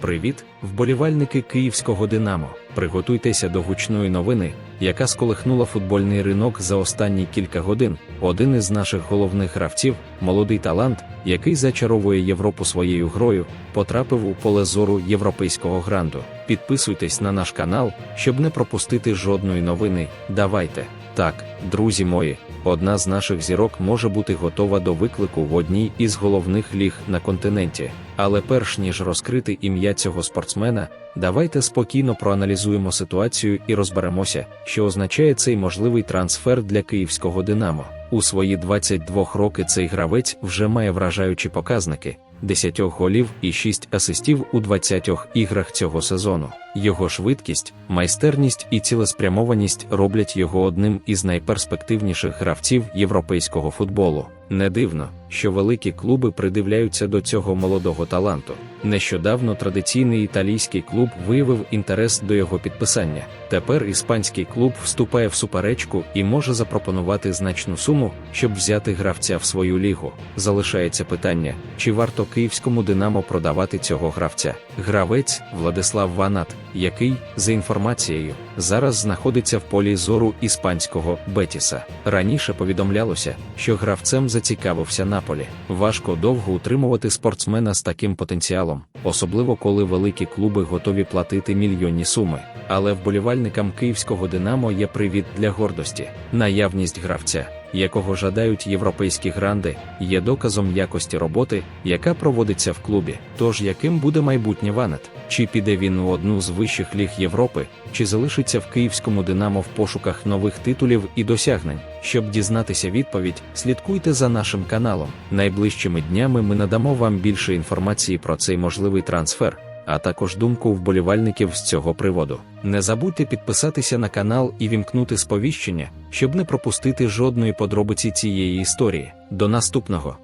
Привіт, вболівальники київського Динамо. Приготуйтеся до гучної новини, яка сколихнула футбольний ринок за останні кілька годин. Один із наших головних гравців, молодий талант, який зачаровує Європу своєю грою, потрапив у поле зору європейського гранду. Підписуйтесь на наш канал, щоб не пропустити жодної новини. Давайте. Так, друзі мої, одна з наших зірок може бути готова до виклику в одній із головних ліг на континенті. Але перш ніж розкрити ім'я цього спортсмена, давайте спокійно проаналізуємо ситуацію і розберемося, що означає цей можливий трансфер для київського Динамо. У свої 22 роки цей гравець вже має вражаючі показники. 10 голів і 6 асистів у 20 іграх цього сезону. Його швидкість, майстерність і цілеспрямованість роблять його одним із найперспективніших гравців європейського футболу. Не дивно, що великі клуби придивляються до цього молодого таланту. Нещодавно традиційний італійський клуб виявив інтерес до його підписання. Тепер іспанський клуб вступає в суперечку і може запропонувати значну суму, щоб взяти гравця в свою лігу. Залишається питання, чи варто київському Динамо продавати цього гравця. Гравець Владислав Ванат, який, за інформацією, зараз знаходиться в полі зору іспанського Бетіса. Раніше повідомлялося, що гравцем зацікавився Наполі. Важко довго утримувати спортсмена з таким потенціалом, особливо коли великі клуби готові платити мільйонні суми. Але вболівальникам київського Динамо є привід для гордості. Наявність гравця, якого жадають європейські гранди, є доказом якості роботи, яка проводиться в клубі. Тож яким буде майбутнє Ванет? Чи піде він у одну з вищих ліг Європи, чи залишиться в київському Динамо в пошуках нових титулів і досягнень? Щоб дізнатися відповідь, слідкуйте за нашим каналом. Найближчими днями ми надамо вам більше інформації про цей можливий трансфер, а також думку вболівальників з цього приводу. Не забудьте підписатися на канал і вімкнути сповіщення, щоб не пропустити жодної подробиці цієї історії. До наступного!